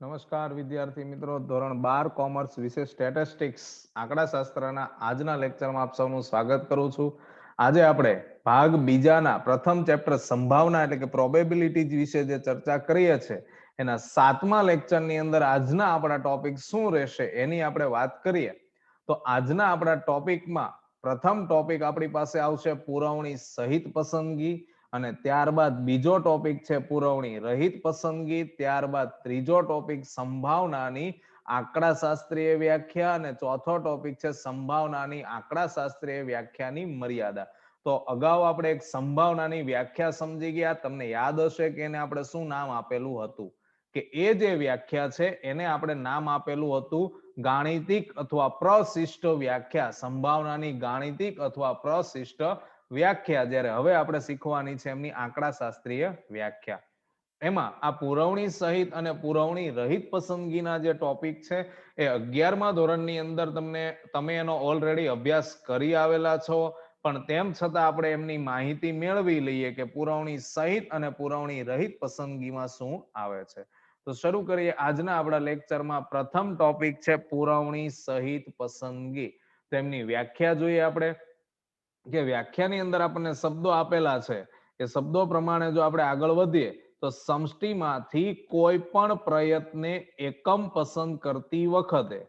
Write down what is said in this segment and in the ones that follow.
નમસ્કાર, વિદ્યાર્થી મિત્રો. ધોરણ બાર, કોમર્સ વિશે સ્ટેટિસ્ટિક્સ આંકડાશાસ્ત્રના આજના લેક્ચરમાં આપ સૌનું સ્વાગત કરું છું. આજે આપણે ભાગ બીજાના પ્રથમ ચેપ્ટર સંભાવના એટલે કે પ્રોબેબિલિટી વિશે જે ચર્ચા કરીએ છીએ, એના સાતમા લેક્ચરની અંદર આજના આપણા ટોપિક શું રહેશે એની આપણે વાત કરીએ. તો આજના આપણા ટોપિકમાં પ્રથમ ટોપિક આપણી પાસે આવશે પુરવણી સહિત પસંદગી અને ત્યારબાદ બીજો ટોપિક છે પુરવણી. રહિત પસંદગી, ત્યારબાદ ત્રીજો ટોપિક સંભાવનાની આંકડાશાસ્ત્રીય વ્યાખ્યા અને ચોથો ટોપિક છે સંભાવનાની આંકડાશાસ્ત્રીય વ્યાખ્યાની મર્યાદા. તો અગાઉ આપણે એક સંભાવનાની વ્યાખ્યા સમજી ગયા. તમને યાદ હશે કે એને આપણે શું નામ આપેલું હતું? કે એ જે વ્યાખ્યા છે એને આપણે નામ આપેલું હતું ગાણિતિક અથવા પ્રશિષ્ટ વ્યાખ્યા. સંભાવનાની ગાણિતિક અથવા પ્રશિષ્ટ વ્યાખ્યા જ્યારે હવે આપણે શીખવાની છે એમની આંકડા શાસ્ત્રીય વ્યાખ્યા. એમાં આ પુરવણી સહિત અને પુરવણી રહિત પસંદગીના જે ટોપિક છે, એ અગિયારમા ધોરણની અંદર તમને, તમે એનો ઓલરેડી અભ્યાસ કરી આવેલા છો. પણ તેમ છતાં આપણે એમની માહિતી મેળવી લઈએ કે પુરવણી સહિત અને પુરવણી રહિત પસંદગીમાં શું આવે છે. તો શરૂ કરીએ આજના આપણા લેક્ચરમાં. પ્રથમ ટોપિક છે પુરવણી સહિત પસંદગી. તેમની વ્યાખ્યા જોઈએ આપણે. કે વ્યાખ્યાની અંદર આપણને શબ્દો આપેલા છે, એ શબ્દો પ્રમાણે જો આપણે આગળ વધીએ, તો સમષ્ટિમાંથી કોઈ પણ પ્રયત્ને એકમ પસંદ કરતી વખતે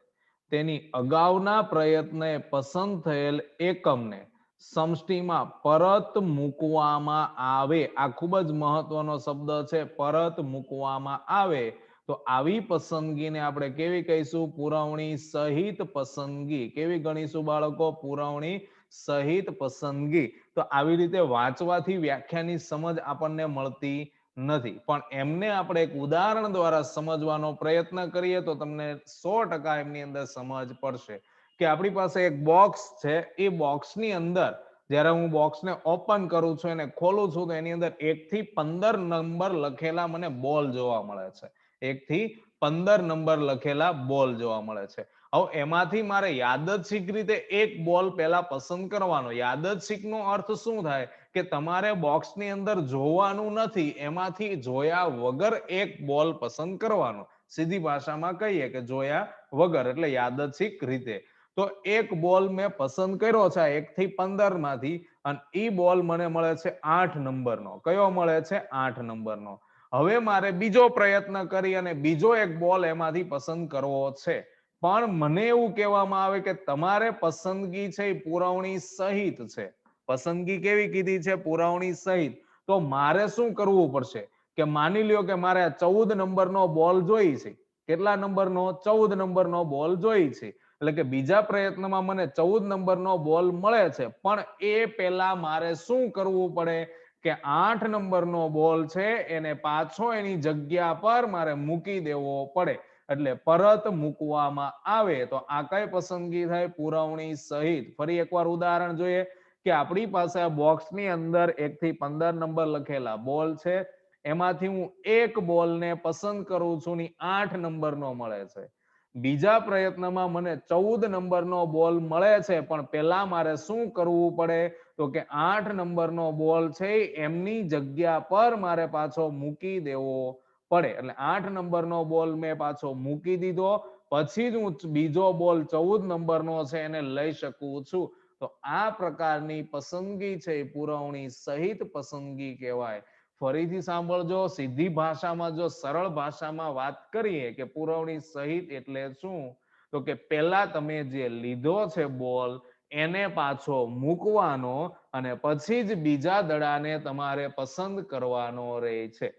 તેની અગાઉના પ્રયત્ને પસંદ થયેલ એકમને સમષ્ટિમાં પરત મૂકવામાં આવે. આ ખૂબ જ મહત્વનો શબ્દ છે, પરત મૂકવામાં આવે. તો આવી પસંદગીને આપણે કેવી કહીશું? પુરવણી સહિત પસંદગી. કેવી ગણીશું બાળકો? પુરવણી સહિત પસંદગી. તો આવી રીતે વાંચવાથી વ્યાખ્યાની સમજ આપણને મળતી નથી. પણ એમને આપણે એક ઉદાહરણ દ્વારા સમજવાનો પ્રયત્ન કરીએ તો તમને સો ટકા એમની અંદર સમજ પડશે. કે આપણી પાસે એક બોક્સ છે. એ બોક્સની અંદર જ્યારે હું બોક્સને ઓપન કરું છું, એને ખોલું છું, તો એની અંદર એક થી પંદર નંબર લખેલા મને બોલ જોવા મળે છે. એક થી પંદર નંબર લખેલા બોલ જોવા મળે છે. હવે એમાંથી મારે યાદચ્છિક રીતે એક બોલ પહેલા પસંદ કરવાનો. યાદચ્છિક નો અર્થ શું થાય? કે તમારે બોક્સની અંદર જોવાનું નથી, એમાંથી જોયા વગર એક બોલ પસંદ કરવાનો. સીધી ભાષામાં કહીએ કે જોયા વગર, એટલે યાદચ્છિક રીતે. તો એક બોલ મેં પસંદ કર્યો છે એક થી પંદરમાંથી અને ઈ બોલ મને મળે છે આઠ નંબરનો. કયો મળે છે? આઠ નંબરનો. હવે મારે બીજો પ્રયત્ન કરી અને બીજો એક બોલ એમાંથી પસંદ કરવો છે. પણ મને એવું કહેવામાં આવે કે તમારે પસંદગી છે એ પુરવણી સહિત છે. પસંદગી કેવી કીધી છે? પુરવણી સહિત. તો મારે શું કરવું પડશે? કે માની લ્યો કે મારે ચૌદ નંબરનો બોલ જોઈ છે. કેટલા નંબરનો? ચૌદ નંબરનો બોલ જોઈ છે. એટલે કે બીજા પ્રયત્નમાં મને ચૌદ નંબરનો બોલ મળે છે. પણ એ પહેલા મારે શું કરવું પડે? કે આઠ નંબરનો બોલ છે એને પાછો એની જગ્યા પર મારે મૂકી દેવો પડે. એટલે પરત મૂકવામાં આવે તો આ કઈ પસંદગી થાય પુરવણી સહિત. ફરી એકવાર ઉદાહરણ જોઈએ કે આપણી પાસે આ બોક્સની અંદર એક થી પંદર નંબર લખેલા બોલ છે. એમાંથી હું એક બોલને પસંદ કરું છું ની આઠ નંબરનો મળે છે. બીજા પ્રયત્નમાં મને ચૌદ નંબરનો બોલ મળે છે, પણ પેલા મારે શું કરવું પડે? તો કે આઠ નંબરનો બોલ છે એમની જગ્યા પર મારે પાછો મૂકી દેવો. પડે. એટલે આઠ નંબરનો બોલ મેં પાછો મૂકી દીધો. પછી જ હું બીજો બોલ ચૌદ નંબરનો છે એને લઈ શકું છું. તો આ પ્રકારની પસંદગી છે પુરવણી સહિત પસંદગી કહેવાય. ફરીથી સાંભળજો, સીધી ભાષામાં જો સરળ ભાષામાં વાત કરીએ કે પુરવણી સહિત એટલે શું? તો કે પેલા તમે જે લીધો છે બોલ એને પાછો મૂકવાનો અને પછી જ બીજા દડાને તમારે પસંદ કરવાનો રહે છે.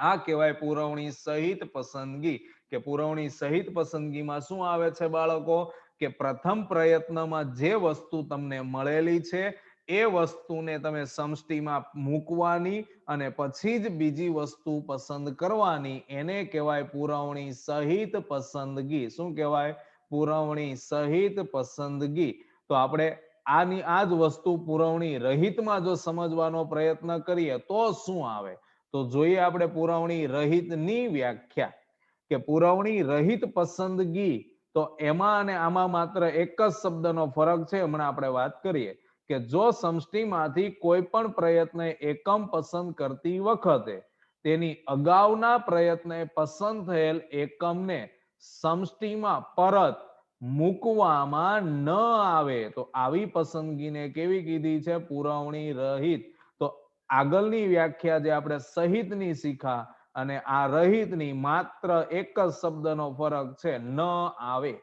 આ કહેવાય પુરવણી સહિત પસંદગી. કે પુરવણી સહિત પસંદગીમાં શું આવે છે બાળકો? કે પ્રથમ પ્રયત્નમાં જે વસ્તુ તમને મળેલી છે, એ વસ્તુને તમે સમષ્ટિમાં મૂકવાની અને પછી જ બીજી વસ્તુ પસંદ કરવાની, એને કહેવાય પુરવણી સહિત પસંદગી. શું કહેવાય? પુરવણી સહિત પસંદગી. તો આપણે આની આ જ વસ્તુ પુરવણી રહિતમાં જો સમજવાનો પ્રયત્ન કરીએ તો શું આવે? તો જોઈએ આપણે પુરવણી રહિતની વ્યાખ્યા કે પુરવણી રહિત પસંદગી તો એમાં અને આમાં માત્ર એક જ શબ્દનો ફરક છે. હમણાં આપણે વાત કરીએ કે જો સમષ્ટિમાંથી કોઈ પણ પ્રયત્ન એકમ પસંદ કરતી વખતે તેની અગાઉના પ્રયત્ને પસંદ થયેલ એકમને સમષ્ટિમાં પરત મૂકવામાં ન આવે તો આવી પસંદગીને કેવી કીધી છે? પુરવણી રહિત આગળની વ્યાખ્યા જે આપણે સહિતની શીખા અને આ રહિતની માત્ર એક જ શબ્દનો ફરક છે, ન આવે.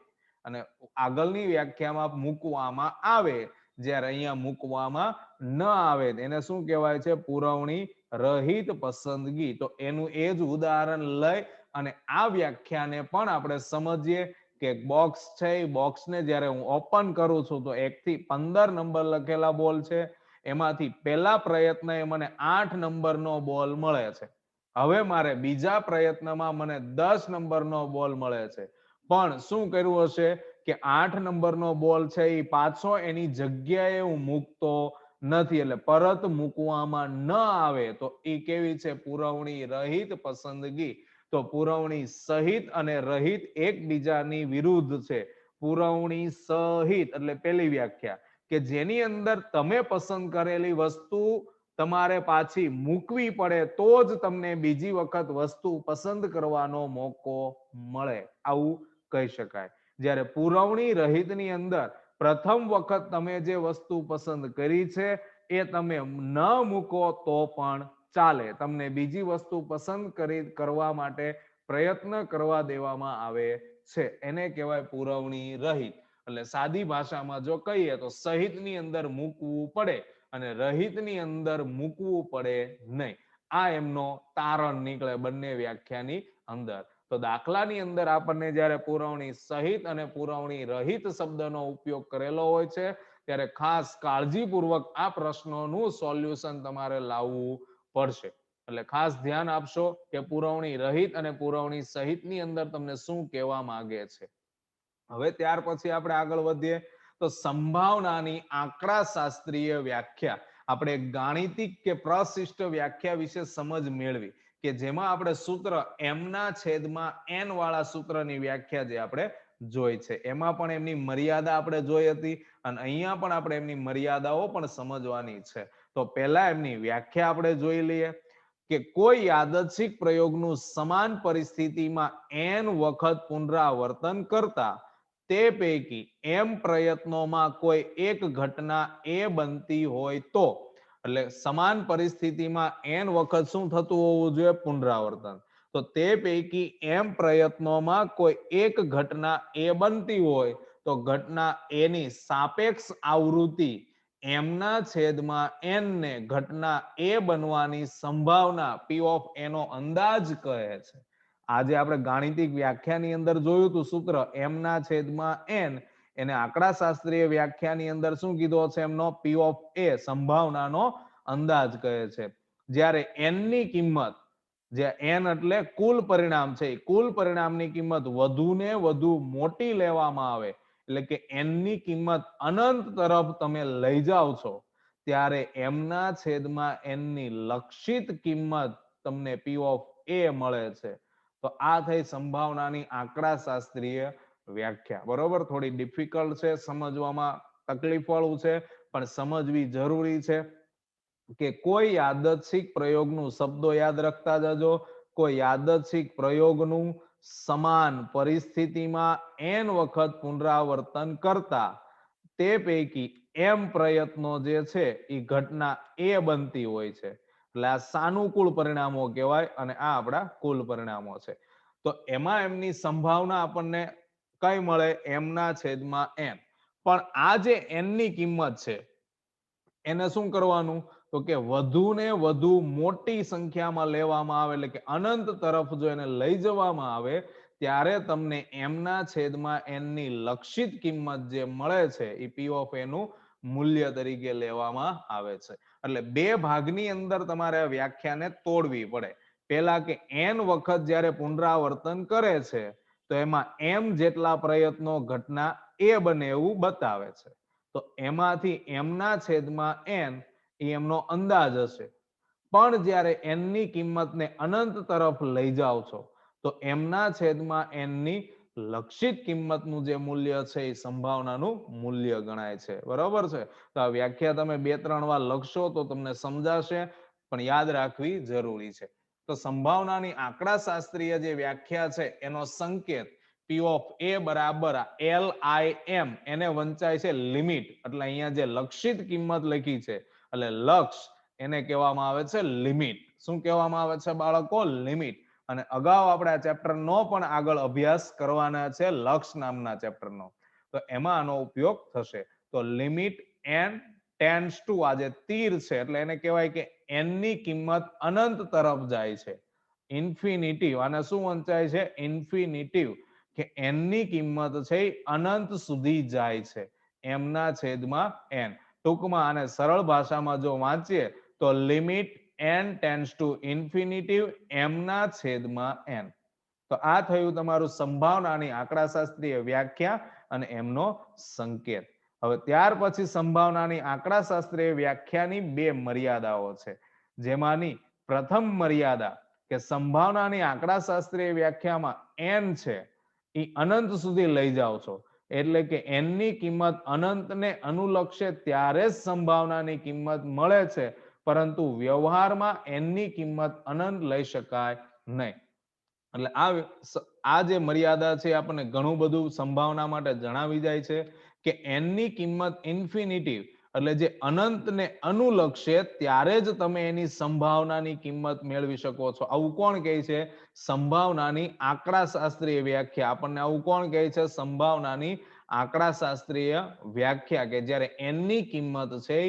અને આગળની વ્યાખ્યામાં મૂકવામાં આવે, જ્યારે અહીંયા મૂકવામાં ન આવે. એને શું કહેવાય છે? પુરવણી રહિત પસંદગી. તો એનું એ જ ઉદાહરણ લઈ અને આ વ્યાખ્યાને પણ આપણે સમજીએ કે બોક્સ છે એ બોક્સને જ્યારે હું ઓપન કરું છું, તો એક થી પંદર નંબર લખેલા બોલ છે. એમાંથી પહેલા પ્રયત્ન એ મને આઠ નંબરનો બોલ મળે છે. હવે મારે બીજા પ્રયત્નમાં મને દસ નંબરનો બોલ મળે છે. પણ શું કર્યું હશે કે આઠ નંબરનો બોલ છે એ પાછો એની જગ્યાએ હું મૂકતો નથી. એટલે પરત મૂકવામાં ન આવે તો એ કેવી છે? પુરવણી રહિત પસંદગી. તો પુરવણી સહિત અને રહિત એકબીજાની વિરુદ્ધ છે. પુરવણી સહિત એટલે પેલી વ્યાખ્યા. કે જેની અંદર તમે પસંદ કરેલી વસ્તુ તમારે પાછી મૂકવી પડે, તો જ તમને બીજી વખત વસ્તુ પસંદ કરવાનો મોકો મળે. આવું કહી શકાય. જ્યારે પુરવણી રહિતની અંદર પ્રથમ વખત તમે જે વસ્તુ પસંદ કરી છે, એ તમે ન મૂકો તો પણ ચાલે. તમને બીજી વસ્તુ પસંદ કરી, કરવા માટે પ્રયત્ન કરવા દેવામાં આવે છે. એને કહેવાય પુરવણી રહિત. એટલે સાદી ભાષામાં જો કહીએ તો સહિતની અંદર મૂકવું પડે અને રહિતની અંદર મૂકવું પડે નહીં. આ એમનો તારણ નીકળે બંને વ્યાખ્યાની અંદર. તો દાખલાની અંદર આપણને જ્યારે પુરવણી સહિત અને પુરવણી રહિત શબ્દનો ઉપયોગ કરેલો હોય છે, ત્યારે ખાસ કાળજીપૂર્વક આ પ્રશ્નોનું સોલ્યુશન તમારે લાવવું પડશે. એટલે ખાસ ધ્યાન આપશો કે પુરવણી રહિત અને પુરવણી સહિતની અંદર તમને શું કહેવા માંગે છે. હવે ત્યાર પછી આપણે આગળ વધીએ. તો સંભાવનાની આંકડા શાસ્ત્રીય વ્યાખ્યા. આપણે ગાણિતિક કે પ્રશિષ્ટ વ્યાખ્યા વિશે સમજ મેળવી કે જેમાં આપણે સૂત્ર એમના છેદમાં એન વાળા સૂત્રની વ્યાખ્યા જે આપણે જોઈ છે. એમાં પણ એમની મર્યાદા આપણે જોઈ હતી અને અહીંયા પણ આપણે એમની મર્યાદાઓ પણ સમજવાની છે. તો પહેલા એમની વ્યાખ્યા આપણે જોઈ લઈએ કે કોઈ યાદચ્છિક પ્રયોગનું સમાન પરિસ્થિતિમાં એન વખત પુનરાવર્તન કરતા તે પૈકી એમ પ્રયત્નોમાં કોઈ એક ઘટના એ બનતી હોય તો, એટલે સમાન પરિસ્થિતિમાં એન વખત શું થતું હોવું જોઈએ? પુનરાવર્તન. તો તે પૈકી એમ પ્રયત્નોમાં કોઈ એક ઘટના એ બનતી હોય તો ઘટના એની સાપેક્ષ આવૃત્તિ એમના છેદમાં એન ને ઘટના એ બનવાની સંભાવના પી ઓફ એનો અંદાજ કહે છે. આજે આપણે ગાણિતિક વ્યાખ્યાની અંદર જોયું હતું સૂત્ર એમના છેદમાં એન. એને આંકડાશાસ્ત્રીય વ્યાખ્યાની અંદર શું કીધો છે એમનો? પી ઓફ એ સંભાવનાનો અંદાજ કહે છે. જ્યારે એનની કિંમત, જે એન એટલે કુલ પરિણામ છે કુલ પરિણામની કિંમત વધુ ને વધુ મોટી લેવામાં આવે, એટલે કે એનની કિંમત અનંત તરફ તમે લઈ જાઓ છો, ત્યારે એમના છેદમાં એનની લક્ષિત કિંમત તમને પી ઓફ એ મળે છે. તો આ થઈ સંભાવનાની આંકડા શાસ્ત્રીય વ્યાખ્યા. બરોબર? થોડી ડિફિકલ્ટ છે, સમજવામાં તકલીફ વાળું છે, પણ સમજવી જરૂરી છે કે કોઈ યાદચ્છિક પ્રયોગનું શબ્દો યાદ રાખતા જજો. કોઈ યાદચ્છિક પ્રયોગનું સમાન પરિસ્થિતિમાં એન વખત પુનરાવર્તન કરતા તે પૈકી એમ પ્રયત્નો જે છે એ ઘટના એ બનતી હોય છે. એટલે આ સાનુકૂળ પરિણામો કહેવાય અને આ આપણા કુલ પરિણામો છે. તો એમાં એમની સંભાવના આપણને કઈ મળે એમના છેદમાં એન. પણ આ જે એનની કિંમત છે, એને શું કરવાનું? તો કે વધુ ને વધુ મોટી સંખ્યામાં લેવામાં આવે, એટલે કે અનંત તરફ જો એને લઈ જવામાં આવે, ત્યારે તમને એમના છેદમાં એનની લક્ષિત કિંમત જે મળે છે, એ પી ઓફ એનું મૂલ્ય તરીકે લેવામાં આવે છે. એટલે બે ભાગની અંદર તમારે વ્યાખ્યાને તોડવી પડે. પેલા કે એન વખત જ્યારે પુનરાવર્તન કરે છે, તો એમાં એમ જેટલા પ્રયત્નો ઘટના એ બને એવું બતાવે છે. તો એમાંથી એમના છેદમાં એન એ એમનો અંદાજ હશે. પણ જ્યારે એનની કિંમતને અનંત તરફ લઈ જાઓ છો, તો એમના છેદમાં એનની લક્ષિત કિંમતનું જે મૂલ્ય છે એ સંભાવનાનું મૂલ્ય ગણાય છે. બરોબર છે? તો આ વ્યાખ્યા તમે બે ત્રણ વાર લખશો તો તમને સમજાશે, પણ યાદ રાખવી જરૂરી છે. તો સંભાવનાની આંકડાશાસ્ત્રીય જે વ્યાખ્યા છે, એનો સંકેત પી ઓફ એ બરાબર એલ આઈ એમ એને વંચાય છે લિમિટ. એટલે અહીંયા જે લક્ષિત કિંમત લખી છે, એટલે લક્ષ એને કહેવામાં આવે છે લિમિટ. શું કહેવામાં આવે છે બાળકો? લિમિટ. અને અગાઉ આપણે આ ચેપ્ટર નો પણ આગળ અભ્યાસ કરવાના છે, લક્ષ નામના ચેપ્ટર નો. તો એમાં આનો ઉપયોગ થશે. તો લિમિટ એન ટેન્સ ટુ આ જે તીર છે, એટલે એને કહેવાય કે એનની કિંમત અનંત તરફ જાય છે. ઇન્ફિનિટિવ આને શું વંચાય છે? ઇન્ફિનિટિવ કે એનની કિંમત છે અનંત સુધી જાય છે. એમના છેદમાં એન. ટૂંકમાં આને સરળ ભાષામાં જો વાંચીએ તો limit n tends to infinitive એમના છેદમાં એન. તો આ થયું તમારું સંભાવનાની આંકડાશાસ્ત્રીય વ્યાખ્યા અને એમનો સંકેત. હવે ત્યાર પછી સંભાવનાની આંકડાશાસ્ત્રીય વ્યાખ્યાની બે મર્યાદાઓ છે. જેમાંની પ્રથમ મર્યાદા કે સંભાવનાની આંકડાશાસ્ત્રીય વ્યાખ્યામાં એન છે એ અનંત સુધી લઈ જાઓ છો. એટલે કે એનની કિંમત અનંતને અનુલક્ષે ત્યારે જ સંભાવનાની કિંમત મળે છે, પરંતુ વ્યવહારમાં એનની કિંમત અનંત લઈ શકાય નહીં. એટલે આ આ જે મર્યાદા છે આપણને ઘણું બધું સંભાવના માટે જણાવી જાય છે. કે ની કિંમત ઇન્ફિનિટી એટલે જે અનંતને અનુલક્ષે ત્યારે જ તમે એની સંભાવનાની કિંમત મેળવી શકો છો. આવું કોણ કહે છે? સંભાવનાની આંકડાશાસ્ત્રીય વ્યાખ્યા. આપણને આવું કોણ કહે છે? સંભાવનાની આંકડાશાસ્ત્રીય વ્યાખ્યા કે જ્યારે એનની કિંમત છે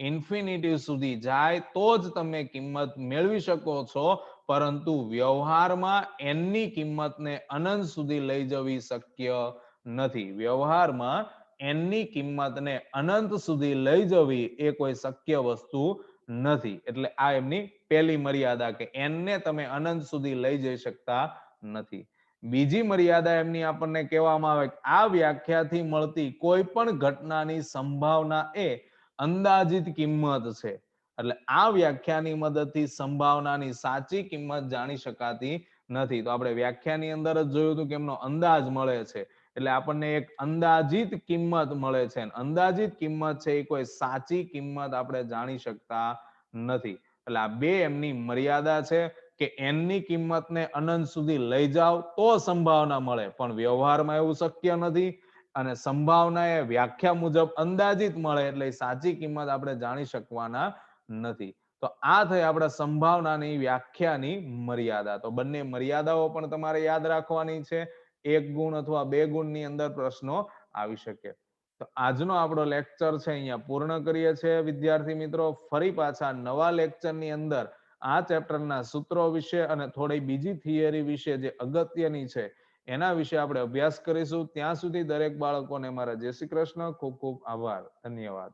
ઇન્ફિનિટી સુધી જાય તો જ તમે કિંમત મેળવી શકો છો. પરંતુ વ્યવહારમાં એનની કિંમતને અનંત સુધી લઈ જવી શક્ય નથી. વ્યવહારમાં એનની કિંમતને અનંત સુધી લઈ જવી એ કોઈ શક્ય વસ્તુ નથી. એટલે આ એમની પહેલી મર્યાદા કે એનને તમે અનંત સુધી લઈ જઈ શકતા નથી. બીજી મર્યાદા એમની આપણને કહેવામાં આવે આ વ્યાખ્યાથી મળતી કોઈ પણ ઘટનાની સંભાવના એ અંદાજિત કિંમત છે. એટલે આ વ્યાખ્યાની મદદથી સંભાવનાની સાચી કિંમત જાણી શકાતી નથી. તો આપણે વ્યાખ્યાની અંદર જ જોયું હતું કે એમનો અંદાજ મળે છે. એટલે આપણને એક અંદાજિત કિંમત મળે છે. અંદાજિત કિંમત છે એ કોઈ સાચી કિંમત આપણે જાણી શકતા નથી. એટલે આ બે એમની મર્યાદા છે કે ની કિંમતને અનંત સુધી લઈ જાઓ તો સંભાવના મળે. પણ વ્યવહારમાં એવું શક્ય નથી અને સંભાવના એ વ્યાખ્યા મુજબ અંદાજિત મળે એટલે સાચી કિંમત આપણે જાણી શકવાના નથી. તો આ થઈ આપણે સંભાવનાની વ્યાખ્યાની મર્યાદા. તો બંને મર્યાદાઓ પણ તમારે યાદ રાખવાની છે. એક ગુણ અથવા બે ગુણની અંદર પ્રશ્નો આવી શકે. તો આજનો આપણો લેક્ચર છે અહીંયા પૂર્ણ કરીએ છીએ. વિદ્યાર્થી મિત્રો, ફરી પાછા નવા લેક્ચરની અંદર આ ચેપ્ટરના સૂત્રો વિશે અને થોડી બીજી થિયરી વિશે જે અગત્યની છે, એના વિશે આપણે અભ્યાસ કરીશું. ત્યાં સુધી દરેક બાળકોને મારા જય શ્રી કૃષ્ણ. ખૂબ ખૂબ આભાર. ધન્યવાદ.